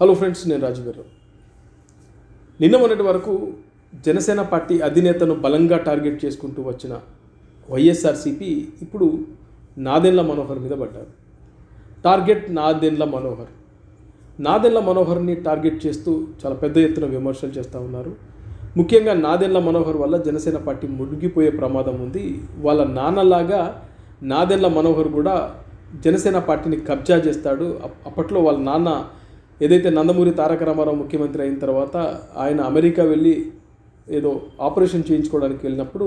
Hello friends నేను రాజుగారు నిన్న మొన్నటి వరకు జనసేన పార్టీ అధినేతను బలంగా టార్గెట్ చేసుకుంటూ వచ్చిన వైఎస్ఆర్సీపీ ఇప్పుడు నాదెండ్ల మనోహర్ మీద పడ్డారు. టార్గెట్ నాదెండ్ల మనోహర్. నాదెండ్ల మనోహర్ని టార్గెట్ చేస్తూ చాలా పెద్ద ఎత్తున విమర్శలు చేస్తూ ఉన్నారు. ముఖ్యంగా నాదెండ్ల మనోహర్ వల్ల జనసేన పార్టీ మునిగిపోయే ప్రమాదం ఉంది. వాళ్ళ నాన్నలాగా నాదెండ్ల మనోహర్ కూడా జనసేన పార్టీని కబ్జా చేస్తాడు. అప్- అప్పట్లో వాళ్ళ నాన్న ఏదైతే నందమూరి తారక రామారావు ముఖ్యమంత్రి అయిన తర్వాత ఆయన అమెరికా వెళ్ళి ఏదో ఆపరేషన్ చేయించుకోవడానికి వెళ్ళినప్పుడు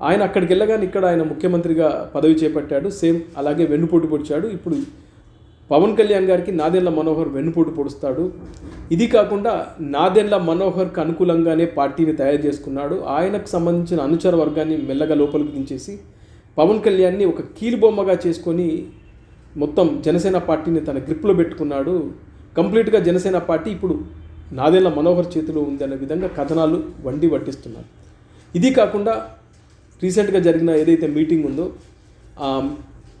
ఆయన అక్కడికి వెళ్ళగానే ఇక్కడ ఆయన ముఖ్యమంత్రిగా పదవి చేపట్టాడు. సేమ్ అలాగే వెన్నుపోటు పొడిచాడు. ఇప్పుడు పవన్ కళ్యాణ్ గారికి నాదెండ్ల మనోహర్ వెన్నుపోటు పొడుస్తాడు. ఇది కాకుండా నాదెండ్ల మనోహర్కి అనుకూలంగానే పార్టీని తయారు చేసుకున్నాడు. ఆయనకు సంబంధించిన అనుచర వర్గాన్ని మెల్లగా లోపలికి దించేసి పవన్ కళ్యాణ్ని ఒక కీలుబొమ్మగా చేసుకొని మొత్తం జనసేన పార్టీని తన గ్రిప్లో పెట్టుకున్నాడు. కంప్లీట్గా జనసేన పార్టీ ఇప్పుడు నాదెండ్ల మనోహర్ చేతిలో ఉంది అనే విధంగా కథనాలు వండి వట్టిస్తున్నారు ఇది కాకుండా రీసెంట్గా జరిగిన ఏదైతే మీటింగ్ ఉందో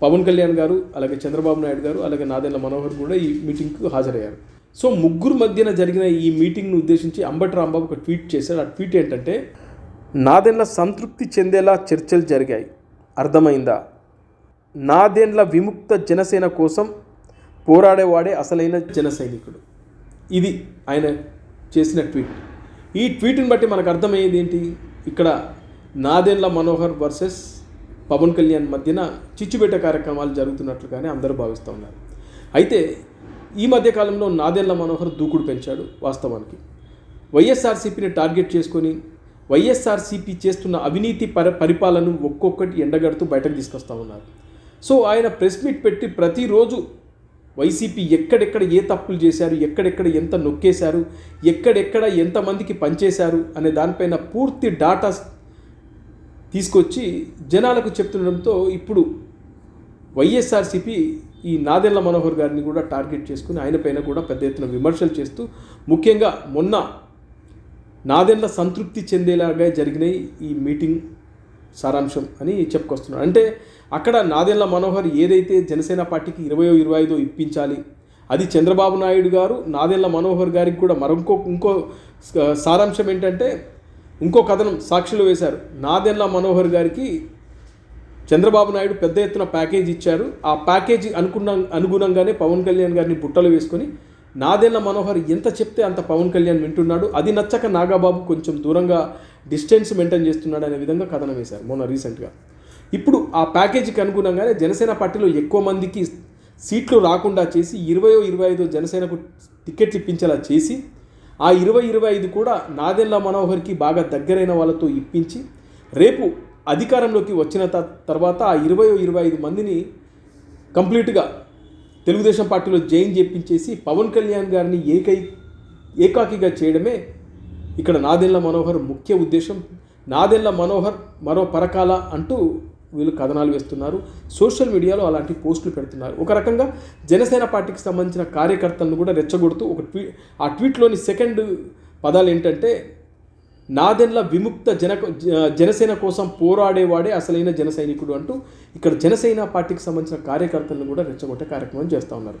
పవన్ కళ్యాణ్ గారు అలాగే చంద్రబాబు నాయుడు గారు అలాగే నాదెండ్ల మనోహర్ కూడా ఈ మీటింగ్కు హాజరయ్యారు. సో ముగ్గురు మధ్యన జరిగిన ఈ మీటింగ్ను ఉద్దేశించి అంబటి రాంబాబు ఒక ట్వీట్ చేశాడు ఆ ట్వీట్ ఏంటంటే నాదెండ్ల సంతృప్తి చెందేలా చర్చలు జరిగాయి. అర్థమైందా? నాదెండ్ల విముక్త జనసేన కోసం పోరాడేవాడే అసలైన జన సైనికుడు. ఇది ఆయన చేసిన ట్వీట్. ఈ ట్వీట్ని బట్టి మనకు అర్థమయ్యేది ఏంటి? ఇక్కడ నాదెండ్ల మనోహర్ వర్సెస్ పవన్ కళ్యాణ్ మధ్యన చిచ్చుబేట కార్యక్రమాలు జరుగుతున్నట్లుగానే అందరూ భావిస్తూ ఉన్నారు. అయితే ఈ మధ్యకాలంలో నాదెండ్ల మనోహర్ దూకుడు పెంచాడు వాస్తవానికి. వైఎస్ఆర్సీపీని టార్గెట్ చేసుకొని వైఎస్ఆర్సీపీ చేస్తున్న అవినీతి పరి పరిపాలన ఒక్కొక్కటి ఎండగడుతూ బయటకు తీసుకొస్తా ఉన్నారు. సో ఆయన ప్రెస్ మీట్ పెట్టి ప్రతిరోజు వైసీపీ ఎక్కడెక్కడ ఏ తప్పులు చేశారు ఎక్కడెక్కడ ఎంత నొక్కేశారు ఎక్కడెక్కడ ఎంతమందికి పనిచేశారు అనే దానిపైన పూర్తి డాటా తీసుకొచ్చి జనాలకు చెప్తుండడంతో ఇప్పుడు వైఎస్ఆర్సీపీ ఈ నాదెళ్ళ మనోహర్ గారిని కూడా టార్గెట్ చేసుకుని ఆయన పైన కూడా పెద్ద ఎత్తున విమర్శలు చేస్తూ ముఖ్యంగా మొన్న నాదెండ్ల సంతృప్తి చెందేలాగా జరిగినాయి ఈ మీటింగ్ సారాంశం అని చెప్పుకొస్తున్నాడు అంటే అక్కడ నాదెల్ల మనోహర్ ఏదైతే జనసేన పార్టీకి ఇరవయో ఇరవై ఐదో ఇప్పించాలి అది చంద్రబాబు నాయుడు గారు నాదెల్ల మనోహర్ గారికి కూడా మరొక ఇంకో సారాంశం ఏంటంటే ఇంకో కథనం సాక్షులు వేశారు. నాదెల్ల మనోహర్ గారికి చంద్రబాబు నాయుడు పెద్ద ఎత్తున ప్యాకేజ్ ఇచ్చారు. ఆ ప్యాకేజీ అనుకున్న అనుగుణంగానే పవన్ కళ్యాణ్ గారిని బుట్టలు వేసుకొని నాదెండ్ల మనోహర్ ఎంత చెప్తే అంత పవన్ కళ్యాణ్ వింటున్నాడు. అది నచ్చక నాగాబాబు కొంచెం దూరంగా డిస్టెన్స్ మెయింటైన్ చేస్తున్నాడు అనే విధంగా కథనం వేశారు మొన్న రీసెంట్గా. ఇప్పుడు ఆ ప్యాకేజీకి అనుగుణంగానే జనసేన పార్టీలో ఎక్కువ మందికి సీట్లు రాకుండా చేసి ఇరవయో ఇరవై ఐదో జనసేనకు టికెట్లు ఇప్పించేలా చేసి ఆ ఇరవై ఇరవై ఐదు కూడా నాదెల్ల మనోహర్కి బాగా దగ్గరైన వాళ్ళతో ఇప్పించి రేపు అధికారంలోకి వచ్చిన తర్వాత ఆ ఇరవై ఇరవై ఐదు మందిని కంప్లీట్గా తెలుగుదేశం పార్టీలో జైన్ చేపించేసి పవన్ కళ్యాణ్ గారిని ఏకై ఏకాకిగా చేయడమే ఇక్కడ నాదెళ్ళ మనోహర్ ముఖ్య ఉద్దేశం. నాదెళ్ళ మనోహర్ మరో పరకాల అంటూ వీళ్ళు కథనాలు వేస్తున్నారు. సోషల్ మీడియాలో అలాంటి పోస్టులు పెడుతున్నారు. ఒక రకంగా జనసేన పార్టీకి సంబంధించిన కార్యకర్తలను కూడా రెచ్చగొడుతూ ఒక ట్వీ ఆ ట్వీట్లోని సెకండ్ పదాలు ఏంటంటే నాదెన్ల విముక్త జన జనసేన కోసం పోరాడేవాడే అసలైన జన సైనికుడు అంటూ ఇక్కడ జనసేన పార్టీకి సంబంధించిన కార్యకర్తలను కూడా రెచ్చగొట్టే కార్యక్రమం చేస్తూ ఉన్నారు.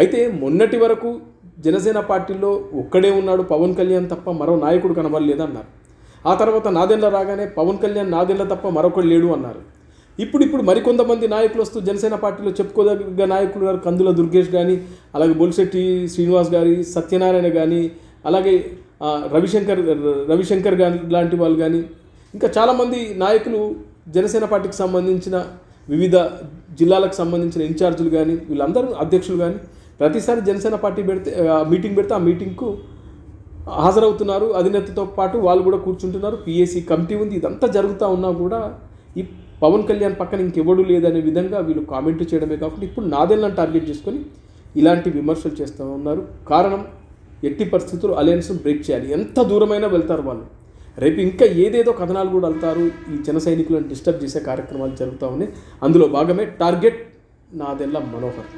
అయితే మొన్నటి వరకు జనసేన పార్టీలో ఒక్కడే ఉన్నాడు పవన్ కళ్యాణ్ తప్ప మరో నాయకుడు కనబడలేదన్నారు. ఆ తర్వాత నాదెండ్ల రాగానే పవన్ కళ్యాణ్ నాదెండ్ల తప్ప మరొకడు లేడు అన్నారు. ఇప్పుడు ఇప్పుడు మరికొంతమంది నాయకులు వస్తూ జనసేన పార్టీలో చెప్పుకోదగ్గ నాయకులు గారు కందుల దుర్గేష్ కానీ అలాగే బొలిశెట్టి శ్రీనివాస్ గారి సత్యనారాయణ కానీ అలాగే రవిశంకర్ రవిశంకర్ గారు లాంటి వాళ్ళు కానీ ఇంకా చాలామంది నాయకులు జనసేన పార్టీకి సంబంధించిన వివిధ జిల్లాలకు సంబంధించిన ఇన్ఛార్జీలు కానీ వీళ్ళందరూ అధ్యక్షులు కానీ ప్రతిసారి జనసేన పార్టీ పెడితే ఆ, మీటింగ్ పెడితే ఆ మీటింగ్కు హాజరవుతున్నారు. అధినేతతో పాటు వాళ్ళు కూడా కూర్చుంటున్నారు. పిఎస్సి కమిటీ ఉంది. ఇదంతా జరుగుతూ ఉన్నా కూడా ఈ పవన్ కళ్యాణ్ పక్కన ఇంకెవడు లేదనే విధంగా వీళ్ళు కామెంట్ చేయడమే కాకుండా ఇప్పుడు నాదెళ్ళని టార్గెట్ చేసుకొని ఇలాంటి విమర్శలు చేస్తూ ఉన్నారు. కారణం ఎట్టి పరిస్థితులు అలయన్స్ను బ్రేక్ చేయాలి. ఎంత దూరమైనా వెళ్తారు వాళ్ళు. రేపు ఇంకా ఏదేదో కథనాలు కూడా వెళ్తారు ఈ జన సైనికులను డిస్టర్బ్ చేసే కార్యక్రమాలు జరుగుతూ ఉన్నాయి. అందులో భాగమే టార్గెట్ నాదెల్ల మనోహర్.